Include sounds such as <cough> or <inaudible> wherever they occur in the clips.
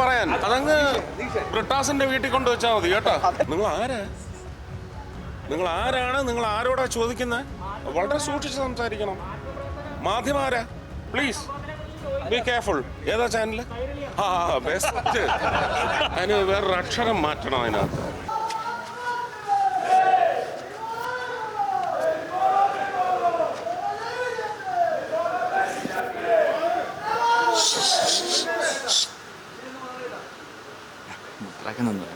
പറയാൻ? അതങ്ങ് ബ്രിട്ടാസിന്റെ വീട്ടിൽ കൊണ്ട് വെച്ചാൽ മതി കേട്ടോ. നിങ്ങൾ ആരാ? നിങ്ങൾ ആരാണ്? നിങ്ങൾ ആരോടാ ചോദിക്കുന്നത് വളരെ സൂക്ഷിച്ച് സംസാരിക്കണം. മാധ്യമാരാ. പ്ലീസ് ബി കെയർഫുൾ ഏതാ ചാനൽ ആ ബെസ്റ്റ് അതിന് വേറൊരു അക്ഷരം മാറ്റണം അതിനകത്ത്. മുദ്രാക്കുന്നുണ്ട്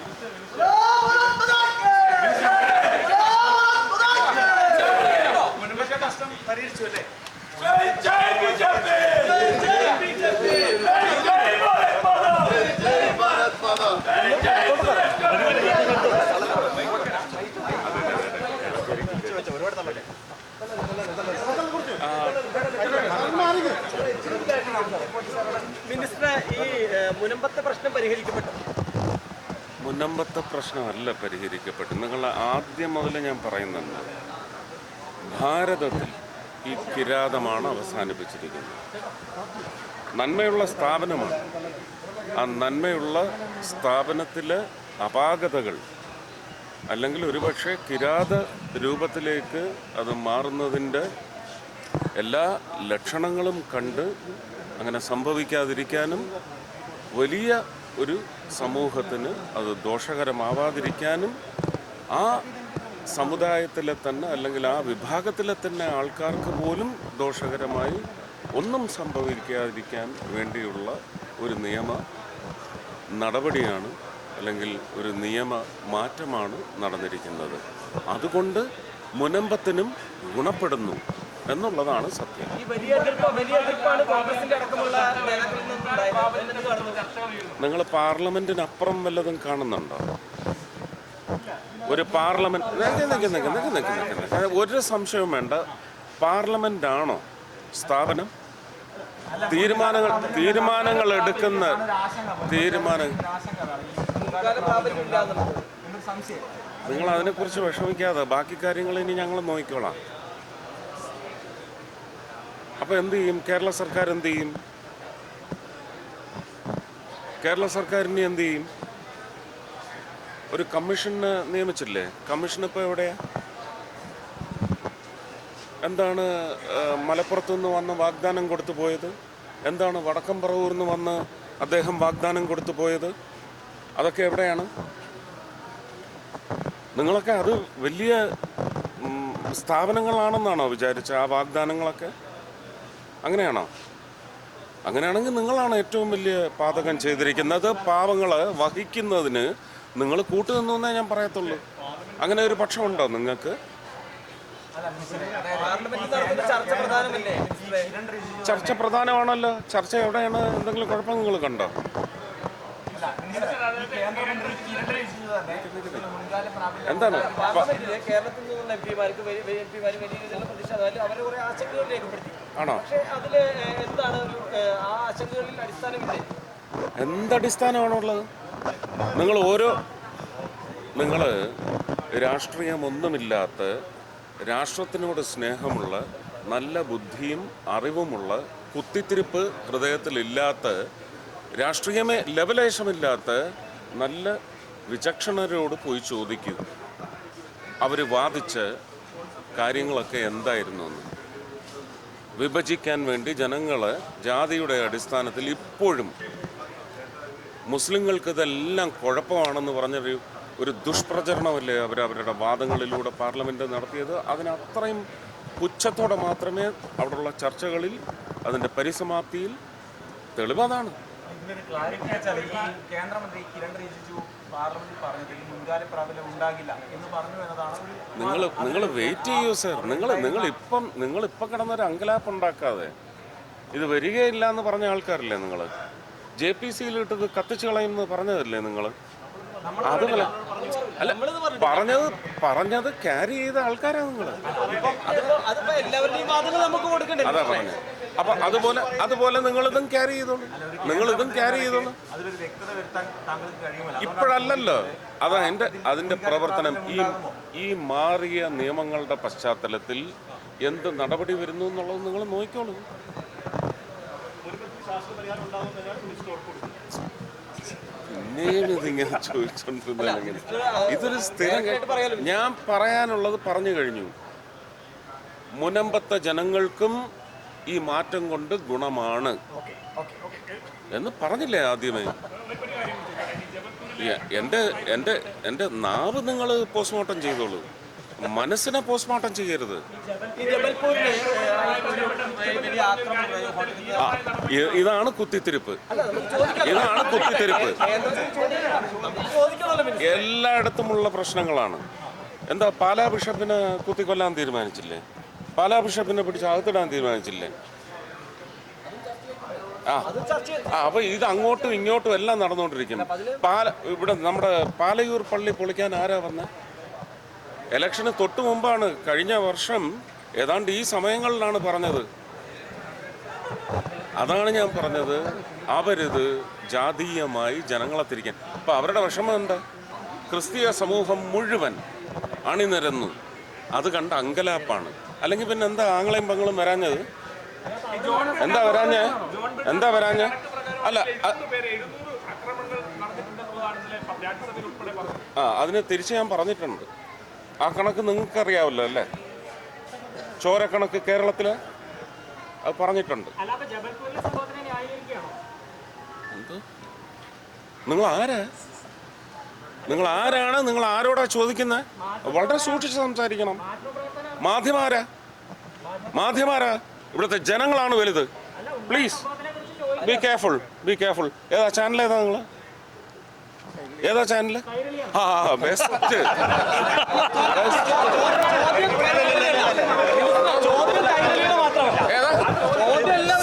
മിനിസ്റ്റർ ഈ മുനമ്പത്തെ പ്രശ്നം പരിഹരിക്കപ്പെട്ടു? മുന്നമ്പത്തെ പ്രശ്നമല്ല പരിഹരിക്കപ്പെട്ടു നിങ്ങൾ ആദ്യം മുതൽ ഞാൻ പറയുന്നുണ്ട് ഭാരതത്തിൽ ഈ കിരാതമാണ് അവസാനിപ്പിച്ചിരിക്കുന്നത്. നന്മയുള്ള സ്ഥാപനമാണ്. ആ നന്മയുള്ള സ്ഥാപനത്തിലെ അപാകതകൾ അല്ലെങ്കിൽ ഒരുപക്ഷെ കിരാത രൂപത്തിലേക്ക് അത് മാറുന്നതിന്റെ എല്ലാ ലക്ഷണങ്ങളും കണ്ട് അങ്ങനെ സംഭവിക്കാതിരിക്കാനും വലിയ ഒരു സമൂഹത്തിന് അത് ദോഷകരമാവാതിരിക്കാനും ആ സമുദായത്തിലെ തന്നെ അല്ലെങ്കിൽ ആ വിഭാഗത്തിലെ തന്നെ ആൾക്കാർക്ക് പോലും ദോഷകരമായി ഒന്നും സംഭവിക്കാതിരിക്കാൻ വേണ്ടിയുള്ള ഒരു നിയമ നടപടിയാണ് അല്ലെങ്കിൽ ഒരു നിയമ മാറ്റമാണ് നടന്നിരിക്കുന്നത്. അതുകൊണ്ട് മുനമ്പത്തിനും ഗുണപ്പെടുന്നു. എന്നുള്ളതാണ് സത്യം. നിങ്ങൾ പാർലമെന്റിനപ്പുറം വല്ലതും കാണുന്നുണ്ടോ? ഒരു പാർലമെന്റ്. ഒരു സംശയവും വേണ്ട. പാർലമെന്റ് ആണോ സ്ഥാപനം? തീരുമാനങ്ങൾ തീരുമാനങ്ങൾ എടുക്കുന്ന തീരുമാനങ്ങൾ നിങ്ങൾ അതിനെക്കുറിച്ച് വിഷമിക്കാതെ ബാക്കി കാര്യങ്ങൾ ഇനി ഞങ്ങൾ നോക്കിക്കോളാം. അപ്പൊ എന്ത് ചെയ്യും? കേരള സർക്കാർ എന്ത് ചെയ്യും? കേരള സർക്കാർ ഇനി എന്ത് ചെയ്യും? ഒരു കമ്മീഷന് നിയമിച്ചില്ലേ? കമ്മീഷൻ ഇപ്പോൾ എവിടെയാ? എന്താണ് മലപ്പുറത്തു നിന്ന് വന്ന് വാഗ്ദാനം കൊടുത്തു പോയത്? എന്താണ് വടക്കം പറവൂരിൽ നിന്ന് വന്ന് അദ്ദേഹം വാഗ്ദാനം കൊടുത്തു പോയത്? അതൊക്കെ എവിടെയാണ്? നിങ്ങളൊക്കെ അത് വലിയ സ്ഥാപനങ്ങളാണെന്നാണോ വിചാരിച്ച ആ വാഗ്ദാനങ്ങളൊക്കെ? അങ്ങനെയാണോ അങ്ങനെയാണെങ്കിൽ നിങ്ങളാണ് ഏറ്റവും വലിയ പാതകം ചെയ്തിരിക്കുന്നത് പാവങ്ങൾ വഹിക്കുന്നതിന് നിങ്ങൾ കൂട്ടുനിന്നു എന്നേ ഞാൻ പറയത്തുള്ളൂ അങ്ങനെ ഒരു പക്ഷമുണ്ടോ നിങ്ങൾക്ക് ചർച്ച പ്രധാനമാണല്ലോ ചർച്ച എവിടെയാണ് എന്തെങ്കിലും കുഴപ്പം നിങ്ങൾ കണ്ടോ എന്താണ് കേരളത്തിൽ നിന്നുള്ള എം പിമാർക്ക് എം പിമാർ വലിയ രീതിയിലുള്ള പ്രതിഷേധം അവരെ കുറെ ആശങ്കകൾ രേഖപ്പെടുത്തി ആണോ? എന്തടിസ്ഥാനമാണുള്ളത്? നിങ്ങൾ ഓരോ നിങ്ങൾ രാഷ്ട്രീയമൊന്നുമില്ലാത്ത രാഷ്ട്രത്തിനോട് സ്നേഹമുള്ള നല്ല ബുദ്ധിയും അറിവുമുള്ള കുത്തിത്തിരിപ്പ് ഹൃദയത്തിലില്ലാത്ത രാഷ്ട്രീയമേ ലവലേശമില്ലാത്ത നല്ല വിചക്ഷണരോട് പോയി ചോദിക്കുക. അവർ വാദിച്ച് കാര്യങ്ങളൊക്കെ എന്തായിരുന്നു എന്ന്? വിഭജിക്കാൻ വേണ്ടി ജനങ്ങളെ ജാതിയുടെ അടിസ്ഥാനത്തിൽ ഇപ്പോഴും മുസ്ലിങ്ങൾക്ക് ഇതെല്ലാം കുഴപ്പമാണെന്ന് പറഞ്ഞൊരു ഒരു ദുഷ്പ്രചരണമല്ലേ അവർ അവരുടെ വാദങ്ങളിലൂടെ പാർലമെന്റ് നടത്തിയത്? അതിനത്രയും പുച്ഛത്തോടെ മാത്രമേ അവിടെയുള്ള ചർച്ചകളിൽ അതിന്റെ പരിസമാപ്തിയിൽ തെളിവതാണ് കേന്ദ്രമന്ത്രി കിരൺ റിജിജു പാർലമെന്റിൽ പറഞ്ഞത് ഈ മുൻകാല പ്രാബല്യം ഉണ്ടാകില്ല എന്ന് പറഞ്ഞു എന്നതാണ് നിങ്ങൾ നിങ്ങൾ വെയിറ്റ് ചെയ്യൂ സർ നിങ്ങൾ നിങ്ങൾ ഇപ്പം നിങ്ങൾ ഇപ്പം കിടന്നൊരു അങ്കലാപ്പ് ഉണ്ടാക്കാതെ ഇത് വരികയില്ല എന്ന് പറഞ്ഞ ആൾക്കാരില്ലേ നിങ്ങൾ? ജെ പി സിയിൽ ഇട്ടത് കത്തിച്ചു കളയുമെന്ന് പറഞ്ഞതല്ലേ നിങ്ങൾ? അതുപോലെ അല്ല പറഞ്ഞത് പറഞ്ഞത് ക്യാരി ചെയ്ത ആൾക്കാരാണ് നിങ്ങൾ. അതാ പറഞ്ഞത്. അപ്പൊ അതുപോലെ അതുപോലെ നിങ്ങളിതും ക്യാരി ചെയ്തോളൂ. നിങ്ങളിതും ക്യാരി ചെയ്തോളൂ. ഇപ്പോഴല്ലല്ലോ. അതാ എന്റെ അതിന്റെ പ്രവർത്തനം. ഈ ഈ മാറിയ നിയമങ്ങളുടെ പശ്ചാത്തലത്തിൽ എന്ത് നടപടി വരുന്നു എന്നുള്ളത് നിങ്ങൾ നോക്കിക്കോളൂ? ഇതൊരു സ്ഥിരം ഞാൻ പറയാനുള്ളത് പറഞ്ഞു കഴിഞ്ഞു. മുനമ്പത്തെ ജനങ്ങൾക്കും ഈ മാറ്റം കൊണ്ട് ഗുണമാണ്. എന്ന് പറഞ്ഞില്ലേ ആദ്യമേ? എന്റെ എന്റെ എന്റെ നാവ് നിങ്ങൾ പോസ്റ്റ്മോർട്ടം ചെയ്തോളൂ. മനസ്സിനെ പോസ്റ്റ്മോർട്ടം ചെയ്യരുത്. ഇതാണ് കുത്തിത്തിരിപ്പ്. ഇതാണ് കുത്തിത്തിരിപ്പ്. എല്ലായിടത്തുമുള്ള പ്രശ്നങ്ങളാണ്. എന്താ പാലാ ബിഷപ്പിനെ കുത്തിക്കൊല്ലാൻ തീരുമാനിച്ചില്ലേ? പാലാ ബിഷപ്പിനെ പിടിച്ച് അകത്തിടാൻ തീരുമാനിച്ചില്ലേ? ആ. ആ അപ്പൊ ഇത് അങ്ങോട്ടും ഇങ്ങോട്ടും എല്ലാം നടന്നുകൊണ്ടിരിക്കുന്നു. പാല ഇവിടെ നമ്മുടെ പാലയൂർ പള്ളി പൊളിക്കാൻ ആരാ വന്ന? ഇലക്ഷന് തൊട്ട് മുമ്പാണ് കഴിഞ്ഞ വർഷം ഏതാണ്ട് ഈ സമയങ്ങളിലാണ് പറഞ്ഞത്. അതാണ് ഞാൻ പറഞ്ഞത്. അവരിത് ജാതീയമായി ജനങ്ങളെ തിരിക്കാൻ. അപ്പൊ അവരുടെ വിഷമം എന്താ? ക്രിസ്തീയ സമൂഹം മുഴുവൻ അണിനിരന്നു. അത് കണ്ട അങ്കലാപ്പാണ്. അല്ലെങ്കിൽ പിന്നെ എന്താ ആങ്ങളെയും പങ്ങളും വരാഞ്ഞത്? എന്താ വരാഞ്ഞ? എന്താ വരാഞ്ഞ? അല്ല ആ അതിന് തിരിച്ച് ഞാൻ പറഞ്ഞിട്ടുണ്ട്. ആ കണക്ക് നിങ്ങൾക്ക് അറിയാമല്ലോ അല്ലേ ചോരക്കണക്ക് കേരളത്തിൽ അത് പറഞ്ഞിട്ടുണ്ട്. നിങ്ങൾ ആരാ നിങ്ങൾ ആരാണ് നിങ്ങൾ ആരോടാ ചോദിക്കുന്നത് വളരെ സൂക്ഷിച്ച് സംസാരിക്കണം. മാധ്യമാരാ? മാധ്യമാരാ? ഇവിടുത്തെ ജനങ്ങളാണ് വലുത്. Please be careful be careful ഏതാ ചാനൽ ഏതാ നിങ്ങൾ ഏതാ ചാനൽ ആ ബെസ്റ്റ് <laughs>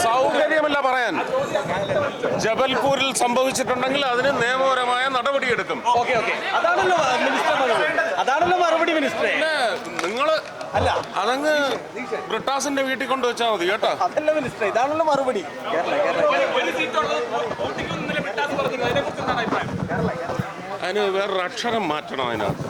സൗകര്യമല്ല പറയാൻ. ജബൽപൂരിൽ സംഭവിച്ചിട്ടുണ്ടെങ്കിൽ അതിന് നിയമപരമായ നടപടിയെടുക്കും. അതാണല്ലോ മിനിസ്റ്റർ അതാണല്ലോ മറുപടി മിനിസ്റ്ററെ നിങ്ങൾ നിങ്ങൾ അല്ല. അതങ്ങ് ബ്രിട്ടാസിന്റെ വീട്ടിൽ കൊണ്ട് വെച്ചാൽ മതി കേട്ടോ. അതല്ല മിനിസ്റ്റർ ഇതാണല്ലോ മറുപടി. അതിന് വേറൊരു അക്ഷരം മാറ്റണം അതിനകത്ത്.